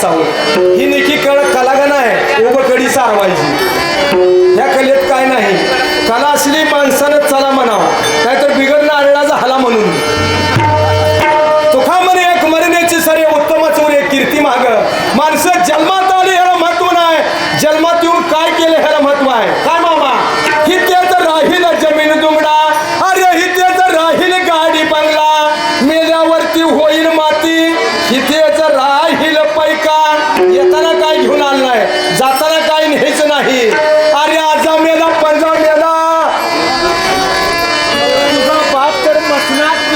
असावं ही नेकी कळ कलागण आहे नाही उभं कडी सारवायची या कलेत काय नाही. कला असली माणसानं चला म्हणावं. नाहीतर बिघडणं आळळाचा हला म्हणून. तुका म्हणे एक मरण्याची सरे उत्तम चोरे कीर्ती माग. माणसं जन्मात आली ह्याला महत्त्व नाही. जन्मात येऊन काय केलं ह्याला महत्त्व आहे. काय मामा? ही हितेच राहील जमीन दुमडा. अरे ही हितेच राहील गाडी बंगला. मेल्यावरती होईल माती. ही राहील काय नाही. जाताना काय न्यायचं नाही. अरे आजा मेला पंजा मेला तुझा बाप तर मसनात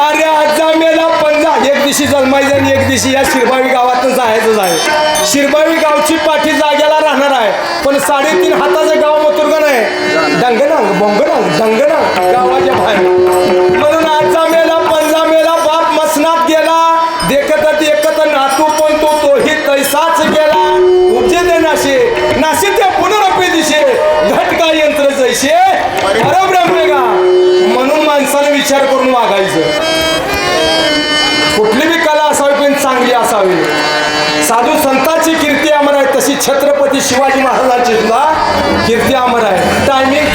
अरे आजा मेला पंजा एक दिवशी जन्मायचं आणि एक दिवशी या शिरबावी गावातून जायचंच आहे शिरबावी गावची पाठी जाग्याला राहणार आहे. पण साडेतीन हाताचं गाव का? म्हणून माणसाने विचार करून वागायचं. कुठली बी कला असावी पण चांगली असावी. साधू संतांची कीर्ती अमर आहे तशी छत्रपती शिवाजी महाराजांची सुद्धा कीर्ती अमर आहे. टायमिंग